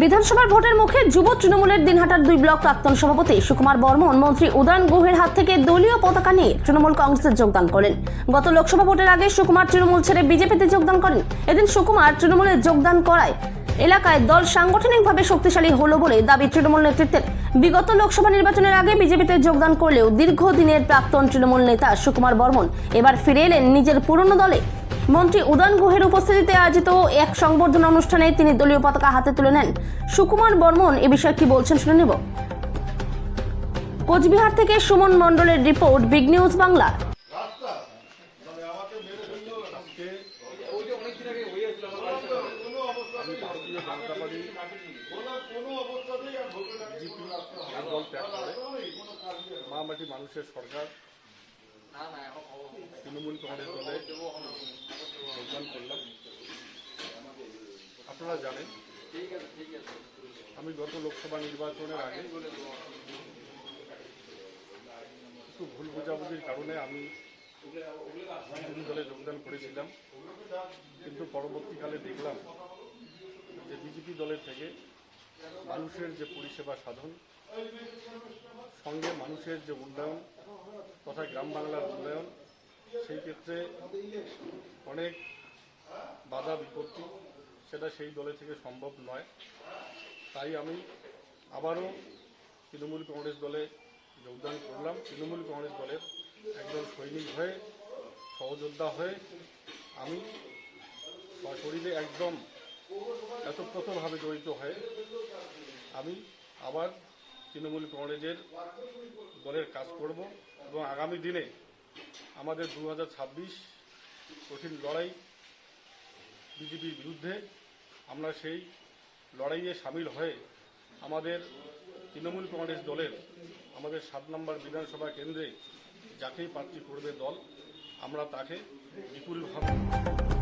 বিধানসভার ভোটের মুখে যুব তৃণমূলের দিনহাটার দুই ব্লক প্রাক্তন সভাপতি সুকুমার বর্মন, মন্ত্রী উদয়ন গুহের হাত থেকে দলীয় পতাকা নিয়ে তৃণমূল কংগ্রেসে যোগদান করেন। গত লোকসভা ভোটের আগে সুকুমার তৃণমূল ছেড়ে বিজেপিতে যোগদান করেন। এদিন সুকুমার তৃণমূলে যোগদান করায় এলাকায় দল সাংগঠনিকভাবে শক্তিশালী হলো বলে দাবি তৃণমূল নেতৃত্বের। বিগত লোকসভা নির্বাচনের আগে বিজেপিতে যোগদান করলেও দীর্ঘদিনের প্রাক্তন তৃণমূল নেতা সুকুমার বর্মন এবার ফিরে এলেন নিজের পুরনো দলে। মন্ত্রী উদয়ন গুহের উপস্থিতিতে আয়োজিত এক সংবর্ধনা অনুষ্ঠানে তিনি দলীয় পতাকা হাতে তুলে নেন। সুকুমার বর্মন এ বিষয়ে কি বলছেন শুনে নেব। কোচবিহার থেকে সুমন মণ্ডলের রিপোর্ট, বিগ নিউজ বাংলা। আজকে আমি ভারতীয় জনতা পার্টি বিজেপি এই দল ত্যাগ করে মা মাটি মানুষের সরকার। তৃণমূল কংগ্রেস দলে যোগদান করলাম আপনারা জানেন। আমি গত লোকসভা নির্বাচনের আগে একটু ভুল বোঝাবুঝির কারণে আমি বিজেপি দলে যোগদান করেছিলাম। কিন্তু পরবর্তীকালে দেখলাম যে বিজেপি দলের থেকে মানুষের যে পরিষেবা সাধন, সঙ্গে মানুষের যে উন্নয়ন তথা গ্রাম বাংলার উন্নয়ন, সেই ক্ষেত্রে অনেক বাধা বিপত্তি সেটা সেই দলে থেকে সম্ভব নয়। তাই আমি আবারও তৃণমূল কংগ্রেস দলে যোগদান করলাম। তৃণমূল কংগ্রেস দলের একজন সৈনিক হয়ে, সহযোদ্ধা হয়ে আমি শরীরে একদম এতপ্রতভাবে জড়িত হয়ে আমি আবার তৃণমূল কংগ্রেসের দলের কাজ করব এবং আগামী দিনে আমাদের দু হাজার ছাব্বিশ কঠিন লড়াই বিজেপির বিরুদ্ধে আমরা সেই লড়াইয়ে সামিল হয়ে আমাদের তৃণমূল কংগ্রেস দলের, আমাদের সাত নম্বর বিধানসভা কেন্দ্রে যাকেই প্রার্থী করবে দল, আমরা তাকে বিপুলভাবে